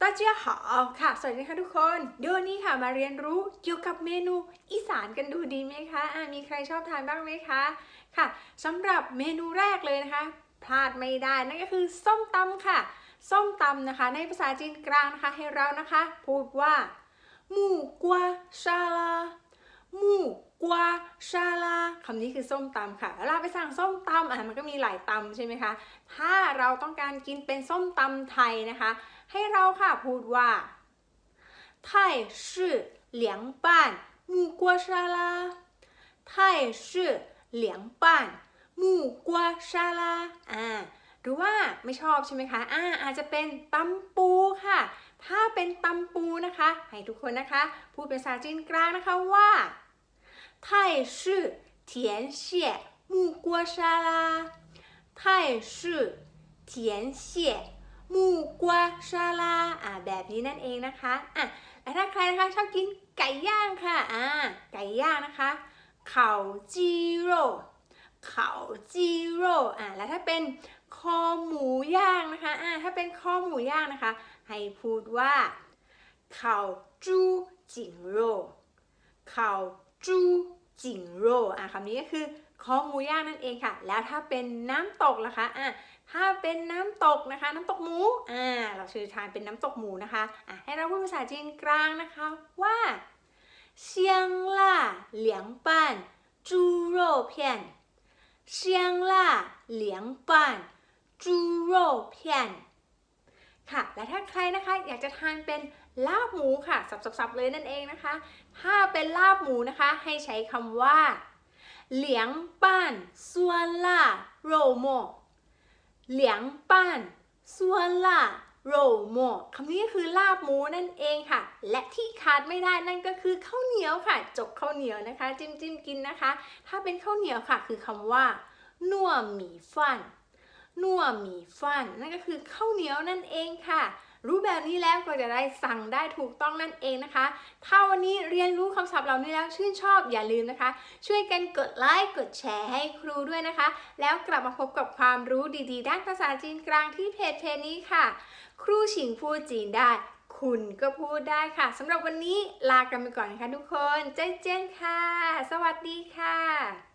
ตาเจียหอค่ะ สวัสดีค่ะทุกคนเดี๋ยวนี้ค่ะมาเรียนรู้เกี่ยวกับเมนูอีสานกันดูดีไหมคะะมีใครชอบทานบ้างไหมคะ ค่ะสำหรับเมนูแรกเลยนะคะ พลาดไม่ได้นั่นก็คือส้มตำค่ะ ส้มตำนะคะ ในภาษาจีนกลางนะคะให้เรานะคะ พูดว่าหมูกวาชาลาหมูกวาชาลา คำนี้คือส้มตำค่ะเวลาไปสั่งส้มตำอะมันก็มีหลายตำใช่ไหมคะ ถ้าเราต้องการกินเป็นส้มตำไทยนะคะ ให้เราค่ะพูดว่าไทยชื่อเหลียงป้านหมูกัวซาลาไทยชื่อเหลียงป้านหมูกัวซาลาอ่าหรือว่าไม่ชอบใช่ไหมคะอ่าอาจจะเป็นตำปูค่ะ ถ้าเป็นตำปูนะคะ ให้ทุกคนนะคะ พูดเป็นภาษาจีนกลางนะคะว่าไทยชื่อ เทียนเสี่ยหมูกัวซาลาไทยชื่อเทียนเสี่ยหมูกวาแบบนี้นั่นเองนะคะอะและถ้าใครนะคะชอบกินไก่ย่างค่ะอ่าไก่ย่างนะคะเขาจีโร่เขาจีโร่อ่าแล้วถ้าเป็นคอหมูย่างนะคะอ่าถ้าเป็นคอหมูย่างนะคะ ให้พูดว่าเขาจูจิงโร่เขาจู จิงโร่อะคำนี้ก็คือคองมูย่างนั่นเองค่ะ แล้วถ้าเป็นน้ำตกล่ะคะอะถ้าเป็นน้ำตกนะคะ น้ำตกหมูอ่าเราชื่อทานเป็นน้ำตกหมูนะคะอะให้เราพูดภาษาจีนกลางนะคะว่าเชียงล่าเหลียงปันจูโร่เพียนเชียงล่าเหลียงปันจูโร่เพียนค่ะ และถ้าใครนะคะอยากจะทานเป็น ลาบหมูค่ะสับๆๆเลยนั่นเองนะคะ ถ้าเป็นลาบหมูนะคะ ให้ใช้คำว่าเหลียงป้านซัวล่าโรโมเหลียงป้านซัวล่าโรโมคำนี้ก็คือลาบหมูนั่นเองค่ะ และที่ขาดไม่ได้นั่นก็คือข้าวเหนียวค่ะ จกข้าวเหนียวนะคะ จิ้มจิ้มกินนะคะ ถ้าเป็นข้าวเหนียวค่ะ คือคำว่านัวหมี่ฟันนัวหมี่ฟันนั่นก็คือข้าวเหนียวนั่นเองค่ะ รู้แบบนี้แล้วก็จะได้สั่งได้ถูกต้องนั่นเองนะคะถ้าวันนี้เรียนรู้คำศัพท์เหล่านี้แล้วชื่นชอบอย่าลืมนะคะ ช่วยกันกดไลค์กดแชร์ให้ครูด้วยนะคะ แล้วกลับมาพบกับความรู้ดี ๆ ด้านภาษาจีนกลางที่เพจเพจนี้ค่ะ ครูฉิงพูดจีนได้ คุณก็พูดได้ค่ะสำหรับวันนี้ลากันไปก่อนนะคะทุกคนใจเจนค่ะ สวัสดีค่ะ